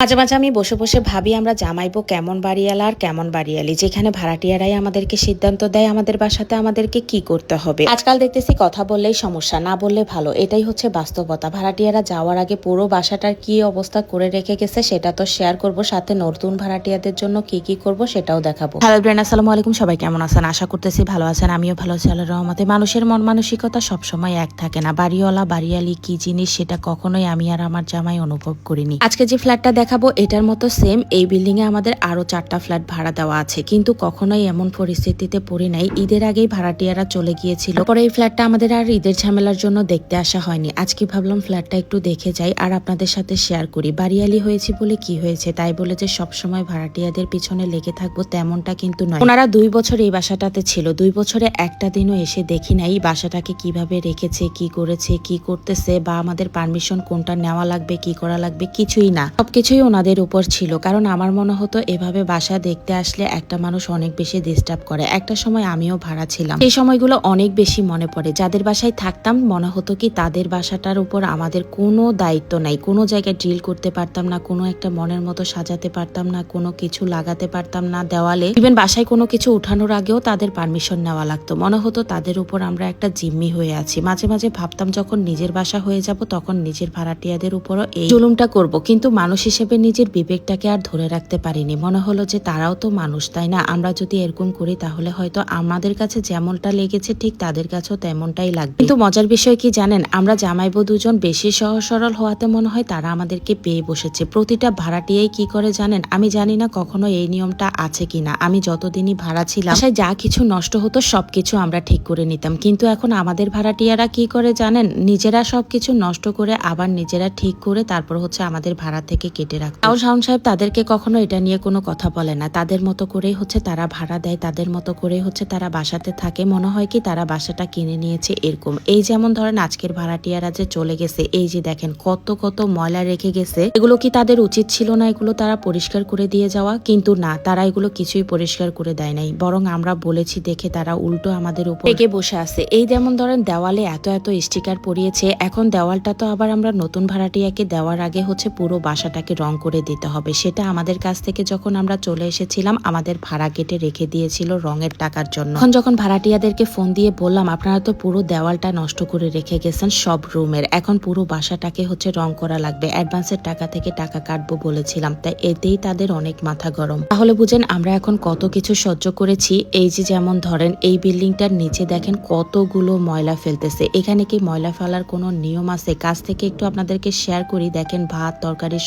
মাঝে মাঝে আমি বসে বসে ভাবি আমরা জামাইবো কেমন বাড়িয়ালা আর কেমন বাড়িয়ালি, যেখানে ভাড়াটিয়ারাই আমাদেরকে সিদ্ধান্ত দেয় আমাদের বাসাতে আমাদেরকে কি করতে হবে। আজকাল দেখতেছি কথা বললেই সমস্যা, না বললে ভালো। এটাই হচ্ছে বাস্তবতা। ভাড়াটিয়ারা যাওয়ার আগে পুরো বাসাটার কি অবস্থা করে রেখে গেছে সেটা তো শেয়ার করব, সাথে নতুন ভাড়াটিয়াদের জন্য কি কি করব সেটাও দেখাবো। হ্যালো ব্রেন আসসালামু আলাইকুম, সবাই কেমন আছেন? আশা করতেছি ভালো আছেন, আমিও ভালো আছি আল্লাহর রহমতে। মানুষের মন মানসিকতা সবসময় এক থাকে না। বাড়িওয়ালা, বাড়িয়ালি কি জিনিস সেটা কখনোই আমি আর আমার জামাই অনুভব করিনি। আজকে যে ফ্ল্যাটটা দেখাবো, এটার মতো সেম এই বিল্ডিং এ আমাদের আরও চারটা ফ্ল্যাট ভাড়া দেওয়া আছে। কিন্তু কখনোই এমন পরিস্থিতিতে পড়ি নাই। ঈদের আগেই ভাড়াটিয়ারা চলে গিয়েছিল। পরে এই ফ্ল্যাটটা আমাদের আর ঈদের ঝামেলার জন্য দেখতে আসা হয়নি। আজকে ভাবলাম ফ্ল্যাটটা একটু দেখে যাই আর আপনাদের সাথে শেয়ার করি। বাড়িয়ালি হয়েছি বলে কি হয়েছে? তাই বলে যে সবসময় ভাড়াটিয়াদের পিছনে লেগে থাকব তেমনটা কিন্তু নয়। ওনারা দুই বছর এই বাসাটাতে ছিল। দুই বছরে একটা দিনও এসে দেখি নাই বাসাটাকে কীভাবে রেখেছে, কি করেছে, কি করতেছে বা আমাদের পারমিশন কোনটা নেওয়া লাগবে, কি করা লাগবে কিছুই না। সবকিছুই ওনাদের উপর ছিল, কারণ আমার মনে হতো এভাবে বাসা দেখতে আসলে একটা মানুষ অনেক বেশি ডিস্টার্ব করে। একটা সময় আমিও ভাড়া ছিলাম। এই সময়গুলো অনেক বেশি মনে পড়ে। যাদের বাসায় থাকতাম, মনে হতো কি তাদের বাসাটার উপর আমাদের কোনো দায়িত্ব নাই। কোনো জায়গায় ড্রিল করতে পারতাম না, কোনো একটা মনের মতো সাজাতে পারতাম না, কোনো কিছু লাগাতে পারতাম না দেওয়ালে। ইভেন বাসায় কোনো কিছু উঠানোর আগেও তাদের পারমিশন নেওয়া লাগতো। মনে হতো তাদের উপর আমরা একটা জিম্মি হয়ে আছি। মাঝে মাঝে ভাবতাম, যখন নিজের বাসা হয়ে যাব, তখন নিজের ভাড়াটিয়াদের উপরও এই জুলুমটা করব। কিন্তু মানুষ হিসেবে নিজের বিবেকটাকে আর ধরে রাখতে পারিনি। মনে হলো যে তারাও তো মানুষ, তাই না? আমরা যদি এরকম করি, তাহলে হয়তো আমাদের কাছে যেমনটা লেগেছে, ঠিক তাদের কাছেও তেমনটাই লাগবে। কিন্তু মজার বিষয় কি জানেন? আমরা জামাইবো দুজন বেশি সহজ সরল হওয়াতে মনে হয় তারা আমাদেরকে পেয়ে বসেছে। প্রতিটা ভাড়াটিয়াই কি করে জানেন? আমি জানি না কখনো এই নিয়মটা আছে কিনা। আমি যতদিনই ভাড়া ছিলাম, বাসায় যা কিছু নষ্ট হতো, সবকিছু আমরা ঠিক করে নিতাম। কিন্তু এখন আমাদের ভাড়াটিয়ারা কি করে জানেন? নিজেরা সবকিছু নষ্ট করে আবার নিজেরা ঠিক করে তারপর হচ্ছে আমাদের ভাড়া থেকে কেটে রাখতো তাও শাওন সাহেব তাদেরকে কখনো এটা নিয়ে কোনো কথা বলে না। তাদের মতো করেই হচ্ছে তারা ভাড়া দেয়, তাদের মতো করেই হচ্ছে তারা বাসাতে থাকে। মনে হয় কি তারা বাসাটা কিনে নিয়েছে এরকম। এই যেমন ধরেন আজকের ভাড়াটিয়ারা যে চলে গেছে, এই যে দেখেন কত কত ময়লা রেখে গেছে। এগুলো কি তাদের উচিত ছিল না এগুলো তারা পরিষ্কার করে দিয়ে যাওয়া? কিন্তু না, তারা এগুলো কিছুই পরিষ্কার করে দেয় নাই। বরং আমরা বলেছি দেখে তারা উল্টো আমাদের উপর রেগে বসে আছে। এই যেমন ধরেন দেওয়ালে এত এত স্টিকার পরিয়েছে। এখন দেওয়ালটা তো আবার আমরা নতুন ভাড়াটিয়াকে দেওয়ার আগে হচ্ছে পুরো বাসাটাকে রং করে দিতে হবে। সেটা আমাদের কাছ থেকে যখন আমরা চলে এসেছিলাম, আমাদের ভাড়া কেটে রেখে দিয়েছিল রঙের টাকার জন্য। এখন যখন ভাড়াটিয়াদেরকে ফোন দিয়ে বললাম, আপনারা তো পুরো দেওয়ালটা নষ্ট করে রেখে গেছেন সব রুমের। এখন পুরো বাসাটাকে হচ্ছে রং করা লাগবে। অ্যাডভান্সের টাকা থেকে টাকা কাটবো বলেছিলাম, তাই এতেই তাদের অনেক মাথা গরম। তাহলে বুঝেন, আমরা এখন কত কিছু সহ্য করেছি। এই যে যেমন ধরেন, এই বিল্ডিংটার নিচে দেখেন কতগুলো ময়লা ফেলতেছে। এখানে কি ময়লা ফেলার কোনো নিয়ম আছে? কাছ থেকে একটু আপনাদেরকে শেয়ার করি। দেখেন, ভাত, তরকারি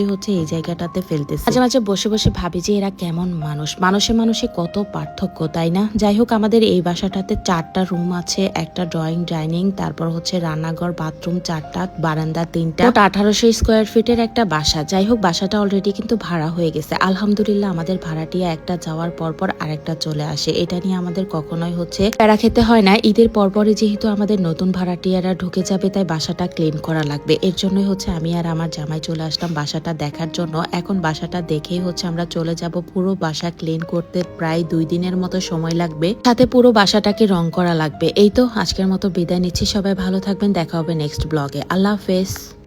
সবকিছুই হচ্ছে এই জায়গাটাতে ফেলতেছে। মাঝে মাঝে বসে বসে ভাবি যে এরা কেমন মানুষ। মানুষে মানুষে কত পার্থক্য, তাই না? যাই হোক, আমাদের এই বাসাটাতে চারটা রুম আছে, একটা ড্রয়িং ডাইনিং তারপর হচ্ছে রান্নাঘর বাথরুম চারটা, বারান্দা তিনটা। আঠারোশো স্কোয়ার ফিটের একটা বাসা। যাই হোক, বাসাটা অলরেডি কিন্তু ভাড়া হয়ে গেছে। আলহামদুলিল্লাহ, আমাদের ভাড়াটিয়া একটা যাওয়ার পর পর আরেকটা চলে আসে। এটা নিয়ে আমাদের কখনোই হচ্ছে প্যারা খেতে হয় না। ঈদের পরপরই যেহেতু আমাদের নতুন ভাড়াটিয়ারা ঢুকে যাবে, তাই বাসাটা ক্লিন করা লাগবে। এর জন্যই হচ্ছে আমি আর আমার জামাই চলে আসলাম বাসাটা দেখার জন্য এখন বাসাটা দেখেই হচ্ছে আমরা চলে যাব পুরো বাসা ক্লিন করতে। প্রায় দুই দিনের মতো সময় লাগবে। সাথে পুরো বাসাটাকে রং করা লাগবে। এই তো, আজকের মতো বিদায় নিচ্ছি। সবাই ভালো থাকবেন। দেখা হবে নেক্সট ব্লগে আল্লাহ হাফেজ।